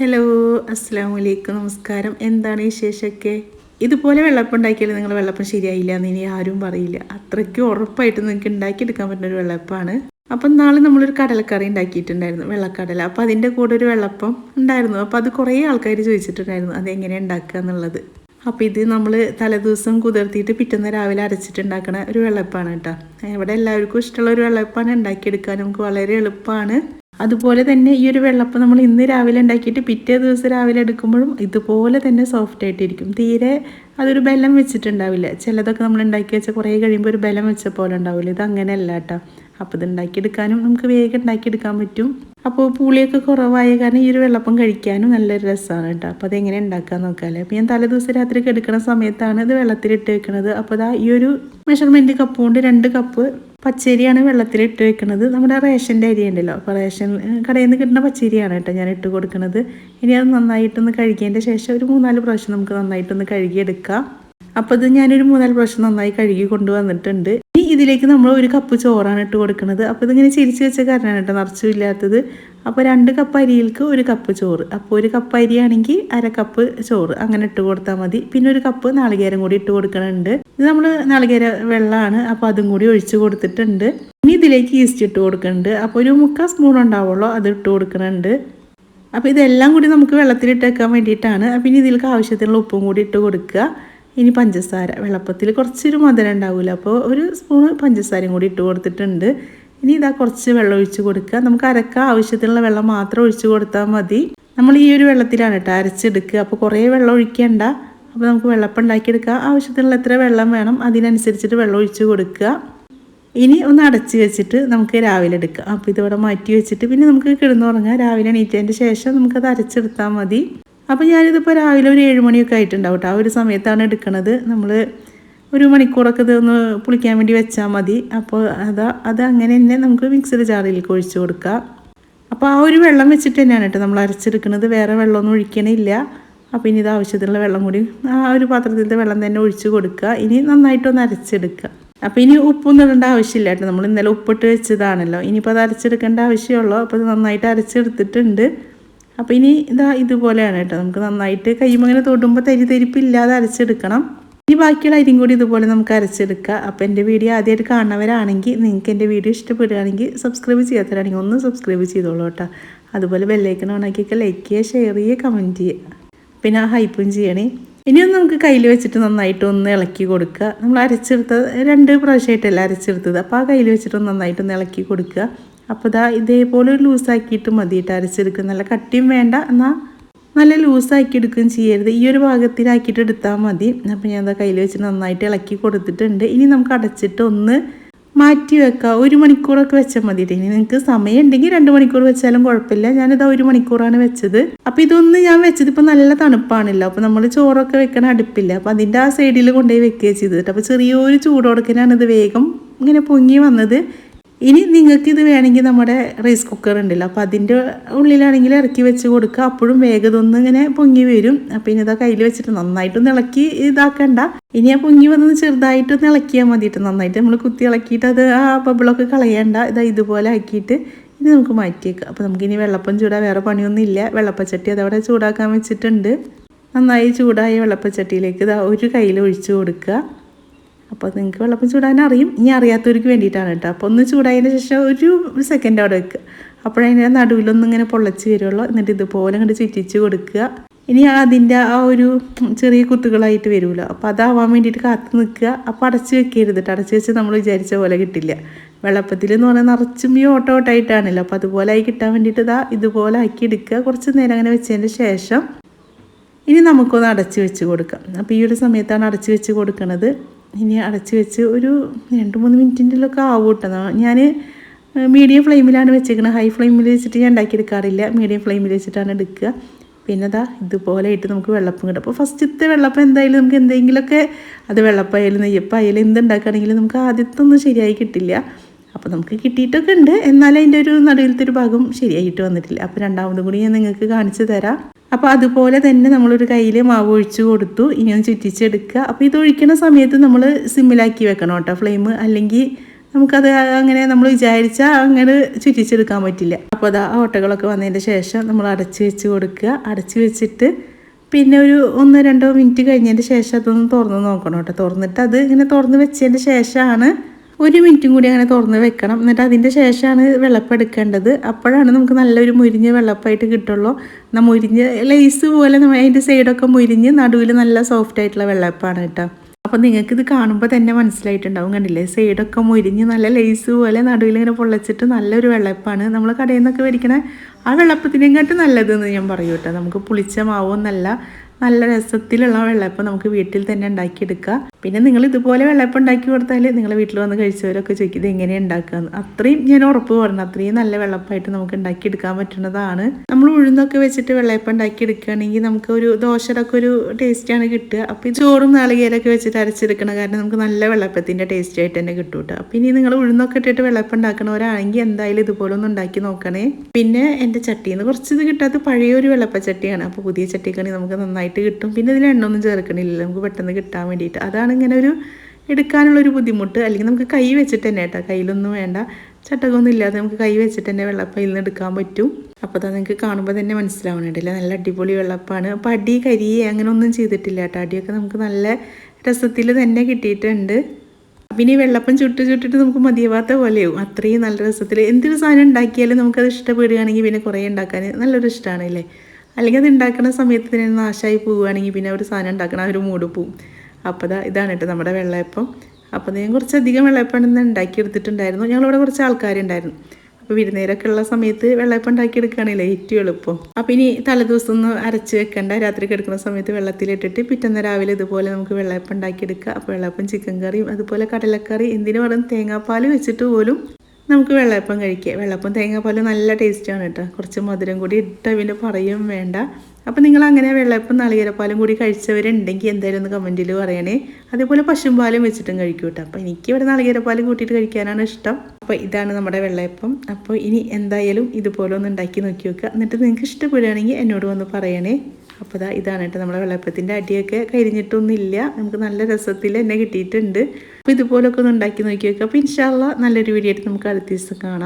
Hello അസ്സാം വലൈക്കും നമസ്കാരം. എന്താണ് വിശേഷമൊക്കെ? ഇതുപോലെ വെള്ളപ്പം ഉണ്ടാക്കിയാൽ നിങ്ങൾ വെള്ളപ്പം ശരിയായില്ല എന്ന് ഇനി ആരും പറയില്ല. അത്രയ്ക്ക് ഉറപ്പായിട്ട് നിങ്ങൾക്ക് ഉണ്ടാക്കിയെടുക്കാൻ പറ്റുന്ന ഒരു വെള്ളപ്പമാണ് അപ്പം നാളെ നമ്മളൊരു കടലക്കറി ഉണ്ടാക്കിയിട്ടുണ്ടായിരുന്നു വെള്ളക്കടല. അപ്പോൾ അതിന്റെ കൂടെ ഒരു വെള്ളപ്പം ഉണ്ടായിരുന്നു. അപ്പോൾ അത് കുറേ ആൾക്കാർ ചോദിച്ചിട്ടുണ്ടായിരുന്നു അതെങ്ങനെ ഉണ്ടാക്കുക എന്നുള്ളത്? അപ്പോൾ ഇത് നമ്മൾ തലേദിവസം കുതിർത്തിയിട്ട് പിറ്റേന്ന് രാവിലെ അരച്ചിട്ടുണ്ടാക്കണ ഒരു വെള്ളപ്പാണ് കേട്ടോ. ഇവിടെ എല്ലാവർക്കും ഇഷ്ടമുള്ള ഒരു വെള്ളപ്പാണ്. ഉണ്ടാക്കിയെടുക്കാൻ നമുക്ക് വളരെ എളുപ്പമാണ്. അതുപോലെ തന്നെ ഈ ഒരു വെള്ളപ്പം നമ്മൾ ഇന്ന് രാവിലെ ഉണ്ടാക്കിയിട്ട് പിറ്റേ ദിവസം രാവിലെ എടുക്കുമ്പോഴും ഇതുപോലെ തന്നെ സോഫ്റ്റ് ആയിട്ടിരിക്കും. തീരെ അതൊരു ബലം വെച്ചിട്ടുണ്ടാവില്ല. ചിലതൊക്കെ നമ്മൾ ഉണ്ടാക്കി വെച്ചാൽ കുറേ കഴിയുമ്പോൾ ഒരു ബലം വെച്ച പോലെ ഉണ്ടാവില്ല. ഇത് അങ്ങനെയല്ല കേട്ടോ. അപ്പോൾ ഇത് ഉണ്ടാക്കിയെടുക്കാനും നമുക്ക് വേഗം ഉണ്ടാക്കിയെടുക്കാൻ പറ്റും. അപ്പോൾ പുളിയൊക്കെ കുറവായ കാരണം ഈ ഒരു വെള്ളപ്പം കഴിക്കാനും നല്ലൊരു രസമാണ് കേട്ടോ. അപ്പോൾ അതെങ്ങനെ ഉണ്ടാക്കാൻ നോക്കാമല്ലേ അപ്പോൾ ഞാൻ തലേദിവസം രാത്രി എടുക്കുന്ന സമയത്താണ് ഇത് വെള്ളത്തിലിട്ട് വെക്കുന്നത് അപ്പോൾ അതാ ഈ ഒരു മെഷർമെന്റ് കപ്പ് കൊണ്ട് രണ്ട് കപ്പ് പച്ചരിയാണ് വെള്ളത്തിൽ ഇട്ട് വെക്കുന്നത് നമ്മുടെ റേഷന്റെ അരി ഉണ്ടല്ലോ. അപ്പോൾ റേഷൻ കടയിൽ നിന്ന് കിട്ടുന്ന പച്ചരിയാണ് കേട്ടോ ഞാൻ ഇട്ട് കൊടുക്കുന്നത് ഇനി അത് നന്നായിട്ടൊന്ന് കഴുകിയതിന്റെ ശേഷം ഒരു മൂന്നാൽ പ്രാവശ്യം നമുക്ക് നന്നായിട്ടൊന്ന് കഴുകിയെടുക്കാം. അപ്പോൾ ഇത് ഞാനൊരു മൂന്നാൽ പ്രാവശ്യം നന്നായി കഴുകി കൊണ്ടുവന്നിട്ടുണ്ട്. ഇനി ഇതിലേക്ക് നമ്മൾ ഒരു കപ്പ് ചോറാണ് ഇട്ട് കൊടുക്കുന്നത് അപ്പോൾ ഇതിങ്ങനെ ചിരിച്ച് വെച്ച കാരണമാണ് കേട്ടോ നിറച്ചും ഇല്ലാത്തത്. അപ്പോൾ രണ്ട് കപ്പ് അരിയിൽക്ക് ഒരു കപ്പ് ചോറ്. അപ്പോൾ ഒരു കപ്പ് അരിയാണെങ്കിൽ അര കപ്പ് ചോറ്. അങ്ങനെ ഇട്ട് കൊടുത്താൽ മതി. പിന്നെ ഒരു കപ്പ് നാളികേരം കൂടി ഇട്ട് കൊടുക്കണുണ്ട്. ഇത് നമ്മൾ നാളികേര വെള്ളമാണ് അപ്പോൾ അതും കൂടി ഒഴിച്ച് കൊടുത്തിട്ടുണ്ട്. ഇനി ഇതിലേക്ക് ഈസ്റ്റ് ഇട്ട് കൊടുക്കുന്നുണ്ട് അപ്പോൾ ഒരു മുക്കാൽ സ്പൂൺ ഉണ്ടാവുള്ളൂ അത് ഇട്ട് കൊടുക്കുന്നുണ്ട് അപ്പോൾ ഇതെല്ലാം കൂടി നമുക്ക് വെള്ളത്തിലിട്ട് വെക്കാൻ വേണ്ടിയിട്ടാണ്. അപ്പോൾ ഇനി ഇതിലേക്ക് ആവശ്യത്തിനുള്ള ഉപ്പും കൂടി ഇട്ട് കൊടുക്കുക. ഇനി പഞ്ചസാര. വെള്ളപ്പത്തിൽ കുറച്ചൊരു മധുരം ഉണ്ടാവില്ല അപ്പോൾ ഒരു സ്പൂണ് പഞ്ചസാരയും കൂടി ഇട്ട് കൊടുത്തിട്ടുണ്ട്. ഇനി ഇതാ കുറച്ച് വെള്ളം ഒഴിച്ച് കൊടുക്കുക. നമുക്ക് അരക്കാൻ ആവശ്യത്തിനുള്ള വെള്ളം മാത്രം ഒഴിച്ച് കൊടുത്താൽ മതി. നമ്മൾ ഈ ഒരു വെള്ളത്തിലാണ് കേട്ടോ അരച്ചെടുക്കുക. അപ്പോൾ കുറേ വെള്ളം ഒഴിക്കേണ്ട. അപ്പോൾ നമുക്ക് വെള്ളപ്പം ഉണ്ടാക്കിയെടുക്കുക ആവശ്യത്തിനുള്ള എത്ര വെള്ളം വേണം അതിനനുസരിച്ചിട്ട് വെള്ളം ഒഴിച്ച് കൊടുക്കുക. ഇനി ഒന്ന് അടച്ച് വെച്ചിട്ട് നമുക്ക് രാവിലെ എടുക്കാം. അപ്പോൾ ഇതിവിടെ മാറ്റി വെച്ചിട്ട് പിന്നെ നമുക്ക് കിടന്നുറങ്ങാം. രാവിലെ എണീറ്റതിന്റെ ശേഷം നമുക്കത് അരച്ചെടുത്താൽ മതി. അപ്പോൾ ഞാനിതിപ്പോൾ രാവിലെ ഒരു ഏഴ് മണിയൊക്കെ ആയിട്ടുണ്ടാവും കേട്ടോ. ആ ഒരു സമയത്താണ് എടുക്കുന്നത് നമ്മൾ ഒരു മണിക്കൂറൊക്കെ ഇത് ഒന്ന് പുളിക്കാൻ വേണ്ടി വെച്ചാൽ മതി. അപ്പോൾ അതാ അത് അങ്ങനെ തന്നെ നമുക്ക് മിക്സിയുടെ ജാറിലേക്ക് ഒഴിച്ച് കൊടുക്കാം. അപ്പോൾ ആ ഒരു വെള്ളം വെച്ചിട്ട് തന്നെയാണ് കേട്ടോ നമ്മൾ അരച്ചെടുക്കുന്നത്. വേറെ വെള്ളമൊന്നും ഒഴിക്കണില്ല. അപ്പോൾ ഇനി ഇത് ആവശ്യത്തിനുള്ള വെള്ളം കൂടി ആ ഒരു പാത്രത്തിലത്തെ വെള്ളം തന്നെ ഒഴിച്ച് കൊടുക്കുക. ഇനി നന്നായിട്ടൊന്ന് അരച്ചെടുക്കുക. അപ്പോൾ ഇനി ഉപ്പൊന്നും ഇടേണ്ട ആവശ്യമില്ല കേട്ടോ. നമ്മൾ ഇന്നലെ ഉപ്പിട്ട് വെച്ചതാണല്ലോ. ഇനിയിപ്പോൾ അത് അരച്ചെടുക്കേണ്ട ആവശ്യമുള്ളൂ. അപ്പോൾ നന്നായിട്ട് അരച്ചെടുത്തിട്ടുണ്ട്. അപ്പോൾ ഇനി ഇതാ ഇതുപോലെയാണ് കേട്ടോ. നമുക്ക് നന്നായിട്ട് കൈമങ്ങനെ തൊടുമ്പോൾ തരി തരിപ്പില്ലാതെ അരച്ചെടുക്കണം. ഇനി ബാക്കിയുള്ള അരിയും കൂടി ഇതുപോലെ നമുക്ക് അരച്ചെടുക്കുക അപ്പോൾ എന്റെ വീഡിയോ ആദ്യമായിട്ട് കാണുന്നവരാണെങ്കിൽ നിങ്ങൾക്ക് എന്റെ വീഡിയോ ഇഷ്ടപ്പെടുകയാണെങ്കിൽ സബ്സ്ക്രൈബ് ചെയ്യാത്തവരാണെങ്കിൽ ഒന്ന് സബ്സ്ക്രൈബ് ചെയ്തോളൂ കേട്ടോ. അതുപോലെ ബെല്ലൈക്കൺ ഓണാക്കിയൊക്കെ ലൈക്ക് ചെയ്യുക ഷെയർ ചെയ്യുക കമന്റ് ചെയ്യുക. പിന്നെ ആ ഹൈപ്പും ചെയ്യണേ. ഇനിയൊന്ന് നമുക്ക് കയ്യിൽ വെച്ചിട്ട് നന്നായിട്ട് ഒന്ന് ഇളക്കി കൊടുക്കുക. നമ്മൾ അരച്ചെടുത്തത് രണ്ട് പ്രാവശ്യമായിട്ടല്ല അരച്ചെടുത്തത്. അപ്പോൾ ആ കയ്യിൽ വെച്ചിട്ട് നന്നായിട്ടൊന്ന് ഇളക്കി കൊടുക്കുക. അപ്പോൾ ഇതാ ഇതേപോലെ ലൂസാക്കിയിട്ട് മതിയിട്ട് അരച്ചെടുക്കുക. നല്ല കട്ടിയും വേണ്ട. എന്നാൽ നല്ല ലൂസാക്കി എടുക്കുകയും ചെയ്യരുത്. ഈ ഒരു ഭാഗത്തിലാക്കിയിട്ട് എടുത്താൽ മതി. അപ്പോൾ ഞാൻ അത് കയ്യിൽ വെച്ച് നന്നായിട്ട് ഇളക്കി കൊടുത്തിട്ടുണ്ട്. ഇനി നമുക്ക് അടച്ചിട്ട് ഒന്ന് മാറ്റി വെക്കുക ഒരു മണിക്കൂറൊക്കെ വെച്ചാൽ മതി ഇനി നിങ്ങൾക്ക് സമയം ഉണ്ടെങ്കിൽ രണ്ട് മണിക്കൂർ വെച്ചാലും കുഴപ്പമില്ല. ഞാനിതാ ഒരു മണിക്കൂറാണ് വെച്ചത്. അപ്പോൾ ഇതൊന്ന് ഞാൻ വെച്ചത് ഇപ്പോൾ നല്ല തണുപ്പാണല്ലോ. അപ്പോൾ നമ്മൾ ചോറൊക്കെ വെക്കണ അടുപ്പില്ല. അപ്പോൾ അതിന്റെ ആ സൈഡിൽ കൊണ്ടുപോയി വെക്കുകയാണ് ചെയ്തിട്ട് അപ്പോൾ ചെറിയൊരു ചൂടോടക്കനാണ് ഇത് വേഗം ഇങ്ങനെ പൊങ്ങി വന്നത്. ഇനി നിങ്ങൾക്ക് ഇത് വേണമെങ്കിൽ നമ്മുടെ റൈസ് കുക്കർ ഉണ്ടല്ലോ അപ്പോൾ അതിന്റെ ഉള്ളിലാണെങ്കിൽ ഇറക്കി വെച്ച് കൊടുക്കുക. അപ്പോഴും വേഗം ഇങ്ങനെ പൊങ്ങി വരും. അപ്പോൾ ഇനി ഇതാ കയ്യിൽ വെച്ചിട്ട് നന്നായിട്ട് ഇളക്കി ഇതാക്കണ്ട. ഇനി ആ പൊങ്ങി വന്നത് ചെറുതായിട്ട് ഇളക്കിയാൽ മതിയിട്ട് നന്നായിട്ട് നമ്മൾ കുത്തി ഇളക്കിയിട്ട് അത് ആ ബബിളൊക്കെ കളയണ്ട. ഇതാ ഇതുപോലെ ആക്കിയിട്ട് ഇനി നമുക്ക് മാറ്റിയേക്കാം അപ്പോൾ നമുക്കിനി വെള്ളപ്പം ചൂടാ വേറെ പണിയൊന്നും ഇല്ല. വെള്ളപ്പച്ചട്ടി അതവിടെ ചൂടാക്കാൻ വെച്ചിട്ടുണ്ട്. നന്നായി ചൂടായ വെള്ളപ്പച്ചട്ടിയിലേക്ക് ഇതാ ഒരു കയ്യിൽ ഒഴിച്ചു കൊടുക്കുക. അപ്പോൾ നിങ്ങൾക്ക് വെള്ളപ്പം ചൂടാൻ അറിയും. ഇനി അറിയാത്തവർക്ക് വേണ്ടിയിട്ടാണ് കേട്ടോ. അപ്പോൾ ഒന്ന് ചൂടായതിന് ശേഷം ഒരു സെക്കൻഡ് അവിടെ വെക്കുക അപ്പോഴതിന്റെ നടുവിലൊന്നും ഇങ്ങനെ പൊള്ളച്ച് വരുള്ളൂ. എന്നിട്ട് ഇതുപോലെ കണ്ട് ചുറ്റിച്ച് കൊടുക്കുക. ഇനി അതിന്റെ ആ ഒരു ചെറിയ കുത്തുകളായിട്ട് വരുമല്ലോ അപ്പോൾ അതാവാൻ വേണ്ടിയിട്ട് കാത്തു നിൽക്കുക. അപ്പോൾ അടച്ച് വെക്കരുത് അടച്ച് വെച്ച് നമ്മൾ വിചാരിച്ച പോലെ കിട്ടില്ല. വെള്ളപ്പത്തിൽ എന്ന് പറഞ്ഞാൽ നിറച്ചും ഈ ഓട്ടോ ഓട്ടായിട്ടാണല്ലോ അപ്പോൾ അതുപോലെ ആയി കിട്ടാൻ വേണ്ടിയിട്ട് ഇതാ ഇതുപോലെ ആക്കി എടുക്കുക. കുറച്ച് നേരം അങ്ങനെ വെച്ചതിന് ശേഷം ഇനി നമുക്കൊന്ന് അടച്ച് വെച്ച് കൊടുക്കാം. അപ്പോൾ ഈ ഒരു സമയത്താണ് അടച്ച് വെച്ച് കൊടുക്കുന്നത് ഇനി അടച്ച് വെച്ച് ഒരു രണ്ട് മൂന്ന് മിനിറ്റിന്റെലൊക്കെ ആവും കേട്ടോ ഞാൻ മീഡിയം ഫ്ലെയിമിലാണ് വെച്ചേക്കുന്നത് ഹൈ ഫ്ലെയിമിൽ വെച്ചിട്ട് ഞാൻ ഉണ്ടാക്കിയെടുക്കാറില്ല മീഡിയം ഫ്ലെയിമിൽ വെച്ചിട്ടാണ് എടുക്കുക. പിന്നെ ദാ ഇതുപോലെ ഇട്ട് നമുക്ക് വെള്ളപ്പം കിട്ടും. അപ്പോൾ ഫസ്റ്റത്തെ വെള്ളപ്പം എന്തായാലും നമുക്ക് എന്തെങ്കിലുമൊക്കെ അത് വെള്ളപ്പായാലും നെയ്യപ്പായാലും എന്തുണ്ടാക്കുകയാണെങ്കിലും നമുക്ക് ആദ്യത്തെ ഒന്നും ശരിയായി കിട്ടില്ല. അപ്പോൾ നമുക്ക് കിട്ടിയിട്ടൊക്കെ ഉണ്ട്. എന്നാലും അതിന്റെ ഒരു നടുവിലത്തെ ഒരു ഭാഗം ശരിയായിട്ട് വന്നിട്ടില്ല. അപ്പോൾ രണ്ടാമതും കൂടി ഞാൻ നിങ്ങൾക്ക് കാണിച്ചു തരാം. അപ്പോൾ അതുപോലെ തന്നെ നമ്മളൊരു കയ്യിൽ മാവ് ഒഴിച്ച് കൊടുത്തു ഇനി ഒന്ന് ചുറ്റിച്ചെടുക്കുക. അപ്പോൾ ഇത് ഒഴിക്കുന്ന സമയത്ത് നമ്മൾ സിമ്മിലാക്കി വെക്കണം കേട്ടോ ഫ്ലെയിം. അല്ലെങ്കിൽ നമുക്കത് അങ്ങനെ നമ്മൾ വിചാരിച്ചാൽ അങ്ങനെ ചുറ്റിച്ചെടുക്കാൻ പറ്റില്ല. അപ്പോൾ അതാ ഓട്ടകളൊക്കെ വന്നതിന്റെ ശേഷം നമ്മൾ അടച്ച് വെച്ച് കൊടുക്കുക. അടച്ച് വെച്ചിട്ട് പിന്നെ ഒരു ഒന്ന് രണ്ടോ മിനിറ്റ് കഴിഞ്ഞതിന്റെ ശേഷം അതൊന്ന് തുറന്ന് നോക്കണം കേട്ടോ. തുറന്നിട്ട് അത് ഇങ്ങനെ തുറന്ന് വെച്ചതിന്റെ ശേഷമാണ് ഒരു മിനിറ്റും കൂടി അങ്ങനെ തുറന്ന് വെക്കണം. എന്നിട്ട് അതിന്റെ ശേഷമാണ് വെള്ളപ്പം എടുക്കേണ്ടത്. അപ്പോഴാണ് നമുക്ക് നല്ലൊരു മുരിഞ്ഞ വെള്ളപ്പമായിട്ട് കിട്ടുള്ളൂ. എന്നാൽ മുരിഞ്ഞ് ലേസ് പോലെ നമ്മൾ അതിന്റെ സൈഡൊക്കെ മുരിഞ്ഞ് നടുവിൽ നല്ല സോഫ്റ്റ് ആയിട്ടുള്ള വെള്ളപ്പമാണ് കേട്ടോ. അപ്പോൾ നിങ്ങൾക്ക് ഇത് കാണുമ്പോൾ തന്നെ മനസ്സിലായിട്ടുണ്ടാവും കണ്ടില്ലേ? സൈഡൊക്കെ മുരിഞ്ഞ് നല്ല ലേസ് പോലെ നടുവിൽ ഇങ്ങനെ പൊള്ളച്ചിട്ട് നല്ലൊരു വെള്ളപ്പാണ്. നമ്മൾ കടയിൽ നിന്നൊക്കെ മേടിക്കണ ആ വെള്ളപ്പത്തിനെക്കാട്ടും നല്ലതെന്ന് ഞാൻ പറയൂ കേട്ടോ. നമുക്ക് പുളിച്ച മാവോ മാവൊന്നല്ല. നല്ല രസത്തിലുള്ള വെള്ളപ്പം നമുക്ക് വീട്ടിൽ തന്നെ ഉണ്ടാക്കിയെടുക്കുക പിന്നെ നിങ്ങൾ ഇതുപോലെ വെള്ളപ്പം ഉണ്ടാക്കി കൊടുത്താൽ നിങ്ങൾ വീട്ടിൽ വന്ന് കഴിച്ചവരൊക്കെ ചോദിക്കും ഇത് എങ്ങനെയാണ് ഉണ്ടാക്കുകയെന്ന് അത്രയും ഞാൻ ഉറപ്പ് പറഞ്ഞു. അത്രയും നല്ല വെള്ളപ്പമായിട്ട് നമുക്ക് ഉണ്ടാക്കിയെടുക്കാൻ പറ്റുന്നതാണ്. നമ്മൾ ഉഴുന്നൊക്കെ വെച്ചിട്ട് വെള്ളപ്പം ഉണ്ടാക്കിയെടുക്കുകയാണെങ്കിൽ നമുക്ക് ഒരു ദോശയുടെ ഒരു ടേസ്റ്റാണ് കിട്ടുക. അപ്പോൾ ഈ ചോറും നാളികേരൊക്കെ വെച്ചിട്ട് അരച്ചെടുക്കണം കാരണം നമുക്ക് നല്ല വെള്ളപ്പത്തിന്റെ ടേസ്റ്റ് ആയിട്ട് തന്നെ കിട്ടും കേട്ടോ. അപ്പം ഇനി നിങ്ങൾ ഉഴുന്നൊക്കെ ഇട്ടിട്ട് വെള്ളപ്പം ഉണ്ടാക്കണവരാണെങ്കിൽ എന്തായാലും ഇതുപോലെ ഒന്ന് ഉണ്ടാക്കി നോക്കണേ. പിന്നെ എന്റെ ചട്ടിയിൽ നിന്ന് കുറച്ച് ഇത് കിട്ടാത്ത പഴയ ഒരു വെള്ളപ്പച്ചട്ടിയാണ്. അപ്പോൾ പുതിയ ചട്ടിക്കാണെങ്കിൽ നമുക്ക് നന്നായിട്ട് കിട്ടും. പിന്നെ ഇതിൽ എണ്ണ ഒന്നും ചേർക്കണില്ല നമുക്ക് പെട്ടെന്ന് കിട്ടാൻ വേണ്ടിയിട്ട്. അതാണ് ഇങ്ങനെ ഒരു എടുക്കാനുള്ളൊരു ബുദ്ധിമുട്ട്. അല്ലെങ്കിൽ നമുക്ക് കൈ വെച്ചിട്ട് തന്നെ കേട്ടോ. കയ്യിലൊന്നും വേണ്ട. ചട്ടകമൊന്നും ഇല്ലാതെ നമുക്ക് കൈ വെച്ചിട്ട് തന്നെ വെള്ളപ്പം ഇതിൽ നിന്ന് എടുക്കാൻ പറ്റും. അപ്പോൾ അത് നിങ്ങൾക്ക് കാണുമ്പോൾ തന്നെ മനസ്സിലാവണുണ്ടല്ലേ നല്ല അടിപൊളി വെള്ളപ്പമാണ് അപ്പോൾ അടി കരി അങ്ങനെ ഒന്നും ചെയ്തിട്ടില്ല കേട്ടോ. അടിയൊക്കെ നമുക്ക് നല്ല രസത്തിൽ തന്നെ കിട്ടിയിട്ടുണ്ട്. പിന്നെ ഈ വെള്ളപ്പം ചുട്ട് ചുട്ടിട്ട് നമുക്ക് മതിയാവാത്ത പോലെയാവും. അത്രയും നല്ല രസത്തിൽ. എന്തൊരു സാധനം ഉണ്ടാക്കിയാലും നമുക്കത് ഇഷ്ടപ്പെടുകയാണെങ്കിൽ പിന്നെ കുറേ ഉണ്ടാക്കാൻ നല്ലൊരു ഇഷ്ടമാണ് അല്ലേ? അല്ലെങ്കിൽ അത് ഉണ്ടാക്കുന്ന സമയത്ത് തന്നെ നാശമായി പോവുകയാണെങ്കിൽ പിന്നെ ഒരു സാധനം ഉണ്ടാക്കണ ഒരു മൂട് പോവും. അപ്പോൾ അതാ ഇതാണ് കേട്ടോ നമ്മുടെ വെള്ളയപ്പം. അപ്പോൾ ഞാൻ കുറച്ചധികം വെള്ളയപ്പം ഇന്ന് ഉണ്ടാക്കിയെടുത്തിട്ടുണ്ടായിരുന്നു. ഞങ്ങളിവിടെ കുറച്ച് ആൾക്കാരുണ്ടായിരുന്നു. അപ്പോൾ വിരുന്നേരൊക്കെ ഉള്ള സമയത്ത് വെള്ളയപ്പം ഉണ്ടാക്കിയെടുക്കുകയാണല്ലേ ഏറ്റവും എളുപ്പം. അപ്പോൾ ഇനി തലേദിവസം ഒന്ന് അരച്ച് വെക്കണ്ട. രാത്രി കിടക്കുന്ന സമയത്ത് വെള്ളത്തിലിട്ടിട്ട് പിറ്റേന്ന് രാവിലെ ഇതുപോലെ നമുക്ക് വെള്ളയപ്പം ഉണ്ടാക്കിയെടുക്കുക. അപ്പോൾ വെള്ളയപ്പം ചിക്കൻ കറിയും അതുപോലെ കടലക്കറി എന്തിനു പറയും തേങ്ങാപ്പാൽ വെച്ചിട്ട് പോലും നമുക്ക് വെള്ളയപ്പം കഴിക്കാം. വെള്ളപ്പം തേങ്ങ പോലെ നല്ല ടേസ്റ്റാണ് കേട്ടോ കുറച്ച് മധുരം കൂടി ഇട്ട പിന്നെ പറയും വേണ്ട. അപ്പോൾ നിങ്ങൾ അങ്ങനെ വെള്ളയപ്പം നളികരപ്പാലും കൂടി കഴിച്ചവരുണ്ടെങ്കിൽ എന്തായാലും ഒന്ന് കമന്റിൽ പറയണേ. അതേപോലെ പശുമ്പാലും വെച്ചിട്ടും കഴിക്കും കേട്ടോ അപ്പോൾ എനിക്ക് ഇവിടെ നളികരപ്പാലും കൂട്ടിയിട്ട് കഴിക്കാനാണ് ഇഷ്ടം. അപ്പോൾ ഇതാണ് നമ്മുടെ വെള്ളയപ്പം. അപ്പോൾ ഇനി എന്തായാലും ഇതുപോലെ ഒന്ന് ഉണ്ടാക്കി നോക്കി വെക്കുക. എന്നിട്ട് നിങ്ങൾക്ക് ഇഷ്ടപ്പെടുകയാണെങ്കിൽ എന്നോട് വന്ന് പറയണേ. അപ്പോൾ ഇതാ ഇതാണ് കേട്ടോ നമ്മുടെ വെള്ളയപ്പത്തിന്റെ അടിയൊക്കെ. കരിഞ്ഞിട്ടൊന്നുമില്ല നമുക്ക് നല്ല രസത്തിൽ എന്നെ കിട്ടിയിട്ടുണ്ട്. അപ്പോൾ ഇതുപോലൊക്കെ ഒന്ന് ഉണ്ടാക്കി നോക്കി വെക്കുക അപ്പോൾ ഇൻഷാല്ല നല്ലൊരു വീഡിയോ ആയിട്ട് നമുക്ക് അടുത്ത ദിവസം കാണാം.